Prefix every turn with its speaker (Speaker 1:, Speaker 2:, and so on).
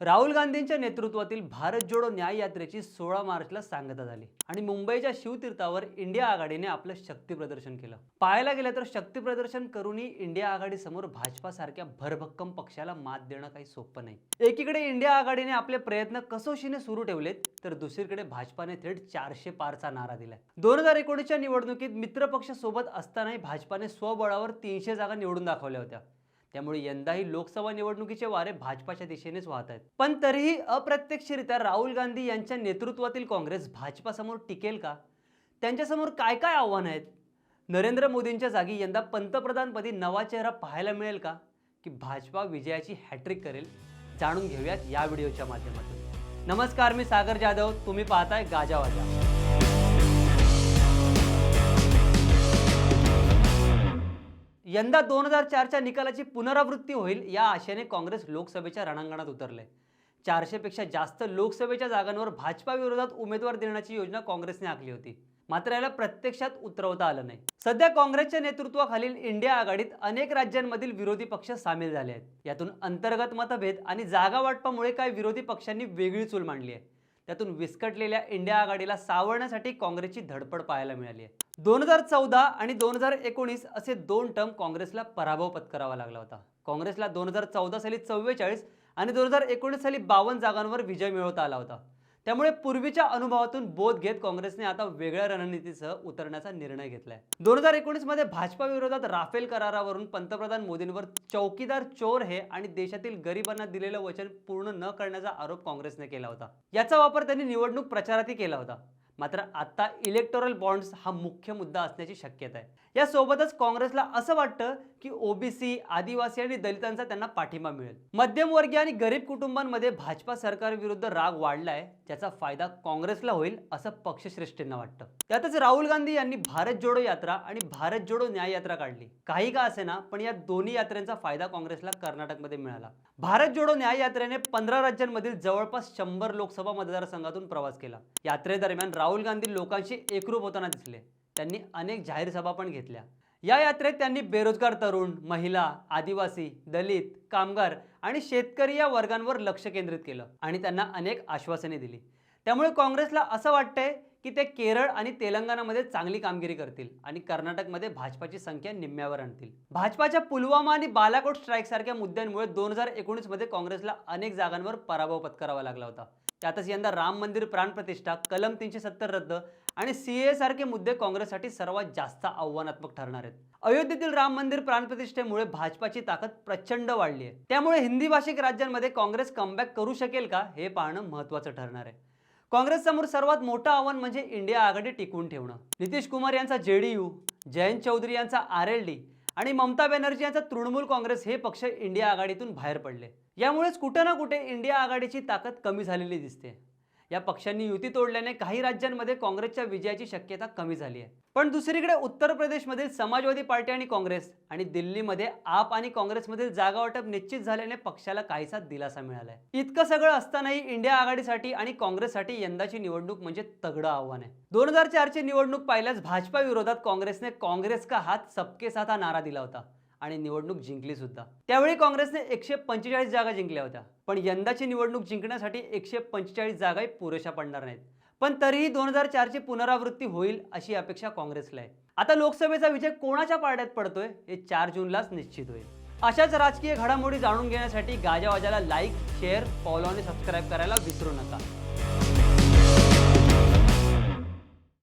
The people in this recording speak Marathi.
Speaker 1: राहुल गांधींच्या नेतृत्वातील भारत जोडो न्याय यात्रेची सोळा मार्चला सांगता झाली आणि मुंबईच्या शिवतीर्थावर इंडिया आघाडीने आपलं शक्ती प्रदर्शन केलं. पाहायला गेलं तर शक्ती प्रदर्शन करूनही इंडिया आघाडीसमोर भाजपासारख्या भरभक्कम पक्षाला मात देणं काही सोपं नाही. एकीकडे इंडिया आघाडीने आपले प्रयत्न कसोशीने सुरू ठेवलेत तर दुसरीकडे भाजपाने थेट चारशे पारचा नारा दिलाय. दोन हजार एकोणीसच्या निवडणुकीत मित्रपक्ष सोबत असतानाही भाजपाने स्वबळावर तीनशे जागा निवडून दाखवल्या होत्या. त्यामुळे यंदाही लोकसभा निवडणुकीचे वारे भाजपाच्या दिशेनेच वाहत आहेत. पण तरीही अप्रत्यक्षरित्या राहुल गांधी यांच्या नेतृत्वातील काँग्रेस भाजपासमोर टिकेल का? त्यांच्यासमोर काय काय आव्हानं आहेत? नरेंद्र मोदींच्या जागी यंदा पंतप्रधानपदी नवा चेहरा पाहायला मिळेल का? की भाजपा विजयाची हॅट्रिक करेल? जाणून घेऊयात या व्हिडिओच्या माध्यमातून. नमस्कार मी सागर जाधव. तुम्ही पाहताय गाजावाजा यंदा दोन हजार चारच्या निकालाची पुनरावृत्ती होईल या आशेने काँग्रेस लोकसभेच्या रणांगणात उतरले. चारशेपेक्षा जास्त लोकसभेच्या जागांवर भाजपा विरोधात उमेदवार देण्याची योजना काँग्रेसने आखली होती. मात्र याला प्रत्यक्षात उतरवता आलं नाही. सध्या काँग्रेसच्या नेतृत्वाखालील इंडिया आघाडीत अनेक राज्यांमधील विरोधी पक्ष सामील झाले आहेत. यातून अंतर्गत मतभेद आणि जागा वाटपामुळे काही विरोधी पक्षांनी वेगळी चूल मांडली आहे. त्यातून विस्कटलेल्या इंडिया आघाडीला सावरण्यासाठी काँग्रेसची धडपड पाहायला मिळाली आहे. दोन हजार चौदा आणि दोन हजार एकोणीस असे दोन टर्म काँग्रेसला पराभव पत्करावा लागला होता. काँग्रेसला दोन हजार चौदा साली चव्वेचाळीस आणि दोन हजार एकोणीस साली बावन्न जागांवर विजय मिळवता आला होता. त्यामुळे पूर्वीच्या अनुभवातून बोध घेत काँग्रेसने आता वेगळ्या रणनीतीसह उतरण्याचा निर्णय घेतलाय. दोन हजार एकोणीसमध्ये भाजपा विरोधात राफेल करारावरून पंतप्रधान मोदींवर चौकीदार चोर हे आणि देशातील गरिबांना दिलेलं वचन पूर्ण न करण्याचा आरोप काँग्रेसने केला होता. याचा वापर त्यांनी निवडणूक प्रचारातही केला होता. मात्र आता इलेक्टोरल बॉन्ड्स हा मुख्य मुद्दा असण्याची शक्यता आहे. यासोबतच काँग्रेसला असं वाटतं की ओबीसी आदिवासी आणि दलितांचा त्यांना पाठिंबा मिळेल. मध्यमवर्गीय आणि गरीब कुटुंबांमध्ये भाजपा सरकारविरुद्ध राग वाढलाय ज्याचा फायदा काँग्रेसला होईल असं पक्षश्रेष्ठींना वाटतं. त्यातच राहुल गांधी यांनी भारत जोडो यात्रा आणि भारत जोडो न्याय यात्रा काढली. काही का असे ना पण या दोन्ही यात्रेचा फायदा काँग्रेसला कर्नाटकमध्ये मिळाला. भारत जोडो न्याय यात्रेने पंधरा राज्यांमधील जवळपास शंभर लोकसभा मतदारसंघातून प्रवास केला. यात्रेदरम्यान राहुल गांधी लोकांशी एकरूप होताना दिसले. त्यांनी अनेक जाहीर सभा पण घेतल्या. या यात्रेत त्यांनी बेरोजगार तरुण महिला आदिवासी दलित कामगार आणि शेतकरी या वर्गांवर लक्ष केंद्रित केलं आणि त्यांना अनेक आश्वासने दिली. त्यामुळे काँग्रेसला असं वाटतंय की ते केरळ आणि तेलंगणामध्ये चांगली कामगिरी करतील आणि कर्नाटकमध्ये भाजपाची संख्या निम्म्यावर आणतील. भाजपाच्या पुलवामा आणि बालाकोट स्ट्राईक सारख्या मुद्द्यांमुळे दोन हजार एकोणीसमध्ये काँग्रेसला अनेक जागांवर पराभव पत्करावा लागला होता. त्यातच यंदा राम मंदिर प्राणप्रतिष्ठा कलम तीनशे सत्तर रद्द आणि सीए सारखे मुद्दे काँग्रेससाठी सर्वात जास्त आव्हानात्मक ठरणार आहेत. अयोध्येतील राम मंदिर प्राणप्रतिष्ठेमुळे भाजपाची ताकद प्रचंड वाढली आहे. त्यामुळे हिंदी भाषिक राज्यांमध्ये काँग्रेस कमबॅक करू शकेल का हे पाहणं महत्त्वाचं ठरणार आहे. काँग्रेस समोर सर्वात मोठं आव्हान म्हणजे इंडिया आघाडी टिकवून ठेवणं. नितीश कुमार यांचा जेडीयू जयंत चौधरी यांचा आर एल डी आणि ममता बॅनर्जी यांचा तृणमूल काँग्रेस हे पक्ष इंडिया आघाडीतून बाहेर पडले. यामुळेच कुठे ना कुठे इंडिया आघाडीची ताकद कमी झालेली दिसते. या पक्षांनी युती तोडल्याने काही राज्यांमध्ये काँग्रेसच्या विजयाची शक्यता कमी झाली आहे. पण दुसरीकडे उत्तर प्रदेशमधील समाजवादी पार्टी आणि काँग्रेस आणि दिल्लीमध्ये आप आणि काँग्रेसमधील जागा वाटप निश्चित झाल्याने पक्षाला काहीसा दिलासा मिळालाय. इतकं सगळं असतानाही इंडिया आघाडीसाठी आणि काँग्रेससाठी यंदाची निवडणूक म्हणजे तगडं आव्हान आहे. दोन हजार चारची निवडणूक पाहिल्यास भाजपा विरोधात काँग्रेसने काँग्रेस का हात सबके साथ हा नारा दिला होता. आणि निवडणूक जिंकली सुद्धा त्यावेळी काँग्रेसने एकशे पंचेचाळीस जागा जिंकल्या होत्या. पण यंदाची निवडणूक जिंकण्यासाठी एकशे पंचेचाळीस जागाही पुरेशा पडणार नाहीत. पण तरीही दोन हजार चारची पुनरावृत्ती होईल अशी अपेक्षा काँग्रेसला आहे. आता लोकसभेचा विजय कोणाच्या पारड्यात पडतोय हे चार जूनलाच निश्चित होईल. अशाच राजकीय घडामोडी जाणून घेण्यासाठी गाजावाजाला लाईक शेअर फॉलो आणि सबस्क्राईब करायला विसरू नका.